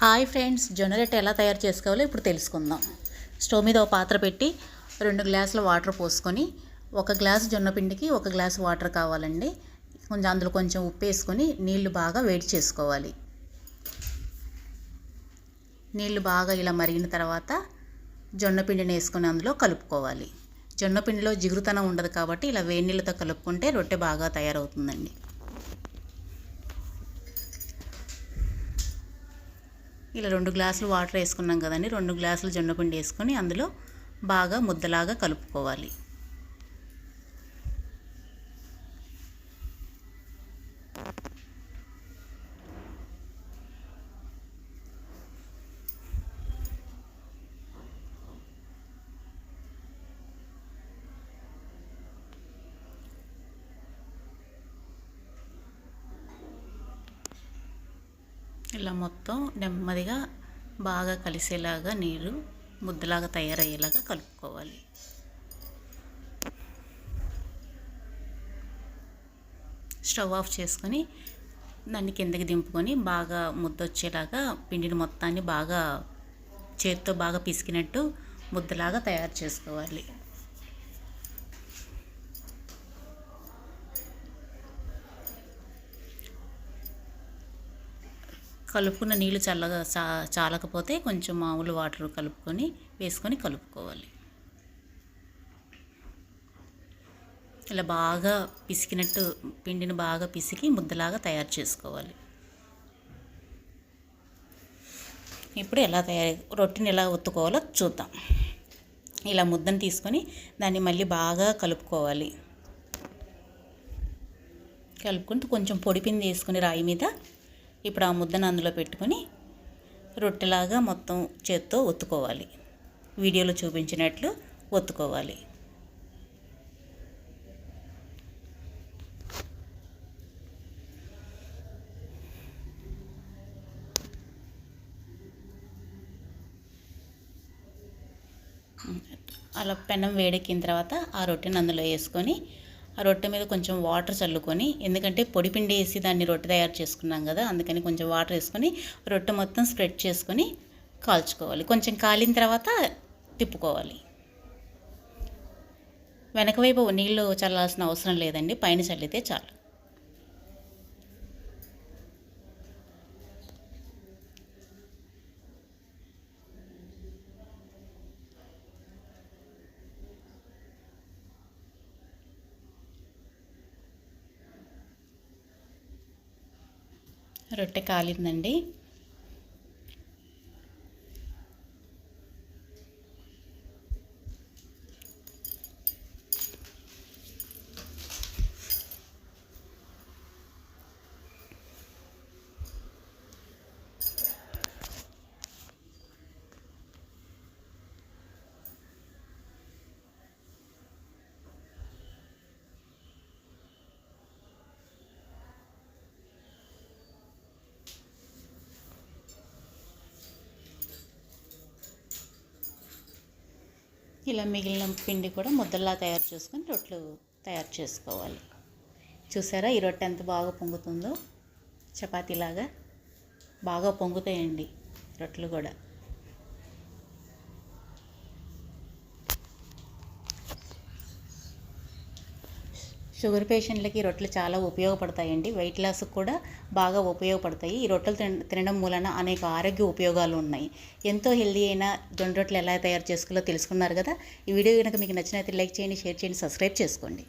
Hi friends జొన్న ఎలా తయారు చేసుకోవాలో ఇప్పుడు తెలుసుకుందాం. స్టవ్ మీద ఒక పాత్ర పెట్టి రెండు గ్లాసుల వాటర్ పోసుకొని ఒక గ్లాసు జొన్న పిండికి ఒక గ్లాసు వాటర్ కావాలండి. కొంచెం అందులో కొంచెం ఉప్పు వేసుకొని నీళ్ళు బాగా వేడి చేసుకోవాలి. నీళ్ళు బాగా ఇలా మరిగిన తర్వాత జొన్న పిండిని వేసుకొని అందులో కలుపుకోవాలి. జొన్న పిండిలో జిగురుతనం ఉండదు కాబట్టి ఇలా వేడి నీళ్ళతో కలుపుకుంటే రొట్టె బాగా తయారవుతుందండి. ఇలా రెండు గ్లాసులు వాటర్ వేసుకున్నాం కదండి రెండు గ్లాసులు జొన్న పిండి వేసుకొని అందులో బాగా ముద్దలాగా కలుపుకోవాలి. ఇలా మొత్తం నెమ్మదిగా బాగా కలిసేలాగా నీరు ముద్దలాగా తయారయ్యేలాగా కలుపుకోవాలి. స్టవ్ ఆఫ్ చేసుకొని దాన్ని కిందకి దింపుకొని బాగా ముద్ద వచ్చేలాగా పిండిని మొత్తాన్ని బాగా చేతితో బాగా పిసికినట్టు ముద్దలాగా తయారు చేసుకోవాలి. కలుపుకున్న నీళ్ళు చల్లగా చా చాలకపోతే కొంచెం మామూలు వాటర్ కలుపుకొని వేసుకొని కలుపుకోవాలి. ఇలా బాగా పిసికినట్టు పిండిని బాగా పిసికి ముద్దలాగా తయారు చేసుకోవాలి. ఇప్పుడు ఎలా తయారు రొట్టెని ఎలా ఒత్తుకోవాలో చూద్దాం. ఇలా ముద్దను తీసుకొని దాన్ని మళ్ళీ బాగా కలుపుకోవాలి. కలుపుకుంటూ కొంచెం పొడిపింది వేసుకుని రాయి మీద ఇప్పుడు ఆ ముద్దను అందులో పెట్టుకొని రొట్టెలాగా మొత్తం చేత్తో ఒత్తుకోవాలి. వీడియోలో చూపించినట్లు ఒత్తుకోవాలి. అలా పెనం వేడెక్కిన తర్వాత ఆ రొట్టెని అందులో వేసుకొని ఆ రొట్టె మీద కొంచెం వాటర్ చల్లుకొని ఎందుకంటే పొడి పిండి వేసి దాన్ని రొట్టె తయారు చేసుకున్నాం కదా అందుకని కొంచెం వాటర్ వేసుకొని రొట్టె మొత్తం స్ప్రెడ్ చేసుకొని కాల్చుకోవాలి. కొంచెం కాలిన తర్వాత తిప్పుకోవాలి. వెనక వైపు నీళ్ళు చల్లాల్సిన అవసరం లేదండి పైన చల్లితే చాలు. రొట్టె కాలిందండి. ఇలా మిగిలిన పిండి కూడా ముద్దల్లా తయారు చేసుకొని రొట్టెలు తయారు చేసుకోవాలి. చూసారా? ఈ రొట్టె ఎంత బాగా పొంగుతుందో? చపాతీలాగా బాగా పొంగుతాయండి రొట్టెలు కూడా. షుగర్ పేషెంట్లకి రొట్టెలు చాలా ఉపయోగపడతాయండి. వెయిట్ లాస్కి కూడా బాగా ఉపయోగపడతాయి. ఈ రొట్టెలు తినడం మూలన అనేక ఆరోగ్య ఉపయోగాలు ఉన్నాయి. ఎంతో హెల్దీ అయిన జొండ రొట్టెలు ఎలా తయారు చేసుకోవాలో తెలుసుకున్నారు కదా? ఈ వీడియో కనుక మీకు నచ్చినైతే లైక్ చేయండి షేర్ చేయండి సబ్స్క్రైబ్ చేసుకోండి.